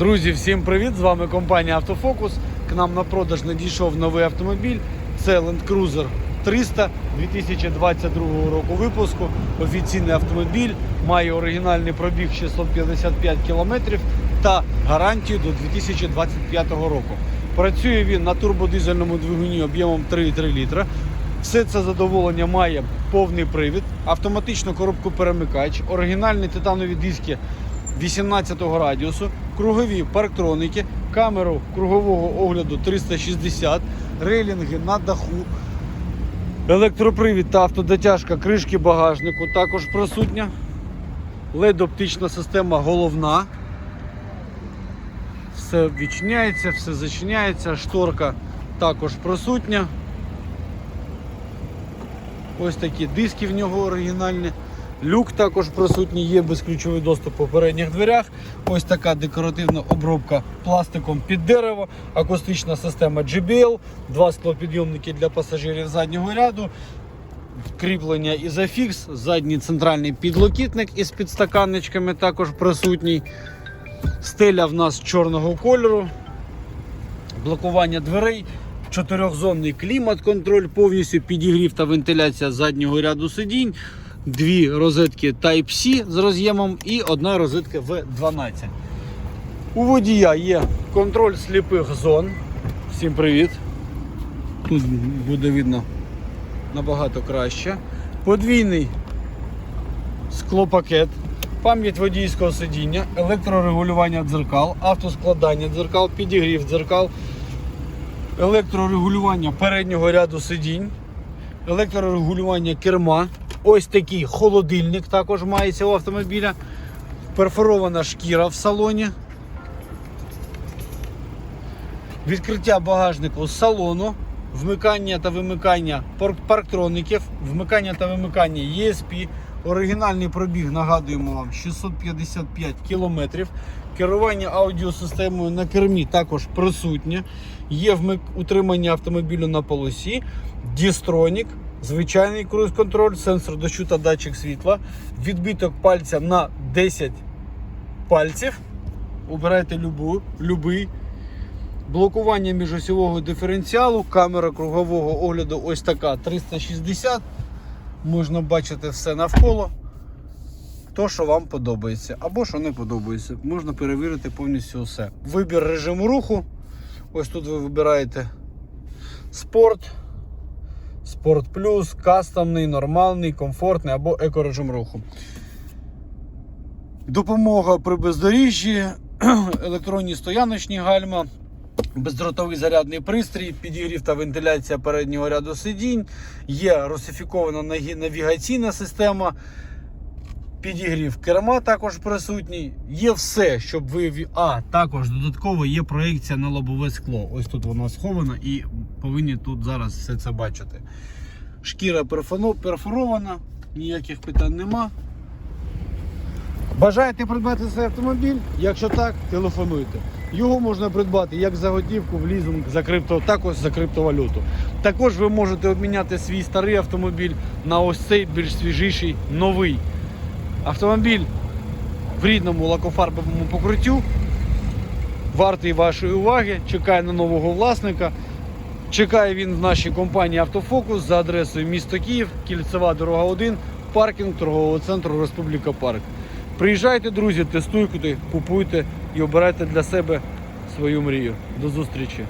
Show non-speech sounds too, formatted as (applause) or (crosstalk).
Друзі, всім привіт! З вами компанія Автофокус. К нам на продаж надійшов новий автомобіль. Це Land Cruiser 300 2022 року випуску. Офіційний автомобіль має оригінальний пробіг 655 км та гарантію до 2025 року. Працює він на турбодизельному двигуні об'ємом 3,3 літра. Все це задоволення має повний привід, автоматичну коробку перемикач, оригінальні титанові диски 18 радіусу, кругові парктроники, камеру кругового огляду 360, рейлінги на даху, електропривід та автодотяжка кришки багажнику також присутня. LED-оптична система головна. Все відчиняється, все зачиняється, шторка також присутня. Ось такі диски в нього оригінальні. Люк також присутній, є безключовий доступ по передніх дверях. Ось така декоративна обробка пластиком під дерево, акустична система JBL, два склопідйомники для пасажирів заднього ряду, кріплення ізофікс, задній центральний підлокітник із підстаканничками також присутній. Стеля в нас чорного кольору, блокування дверей, чотирьохзонний клімат-контроль, повністю підігрів та вентиляція заднього ряду сидінь, дві розетки Type-C з роз'ємом і одна розетка V12. У водія є контроль сліпих зон. Всім привіт. Тут буде видно набагато краще. Подвійний склопакет, пам'ять водійського сидіння, електрорегулювання дзеркал, автоскладання дзеркал, підігрів дзеркал, електрорегулювання переднього ряду сидінь, електрорегулювання керма. Ось такий холодильник також мається у автомобіля. Перфорована шкіра в салоні. Відкриття багажнику з салону, вмикання та вимикання парктроників, вмикання та вимикання ESP. Оригінальний пробіг, нагадуємо вам, 655 кілометрів. Керування аудіосистемою на кермі також присутнє. Є вмик... утримання автомобілю на полосі, дістронік, звичайний круїз-контроль, сенсор дощу та датчик світла, відбиток пальця на 10 пальців. Обирайте любу, любий. Блокування міжосьового диференціалу, камера кругового огляду ось така 360. Можна бачити все навколо. То, що вам подобається, або що не подобається. Можна перевірити повністю все. Вибір режиму руху. Ось тут ви вибираєте спорт, спорт плюс, кастомний, нормальний, комфортний або екорежим руху. Допомога при бездоріжжі, (clears throat) електронні стояночні гальма, бездротовий зарядний пристрій, підігрів та вентиляція переднього ряду сидінь, є русифікована навігаційна система, підігрів керма також присутній. Є все, щоб ви. А, також додатково є проекція на лобове скло. Ось тут воно сховано і повинні тут зараз все це бачити. Шкіра перфорована, ніяких питань нема. Бажаєте придбати цей автомобіль? Якщо так, телефонуйте. Його можна придбати як за готівку, в лізинг, за крипто, також за криптовалюту. Також ви можете обміняти свій старий автомобіль на ось цей більш свіжіший, новий. Автомобіль в рідному лакофарбовому покриттю. Вартий вашої уваги, чекає на нового власника. Чекає він в нашій компанії Автофокус за адресою місто Київ, кільцева дорога 1, паркінг торгового центру Республіка Парк. Приїжджайте, друзі, тестуйте, купуйте і обирайте для себе свою мрію. До зустрічі!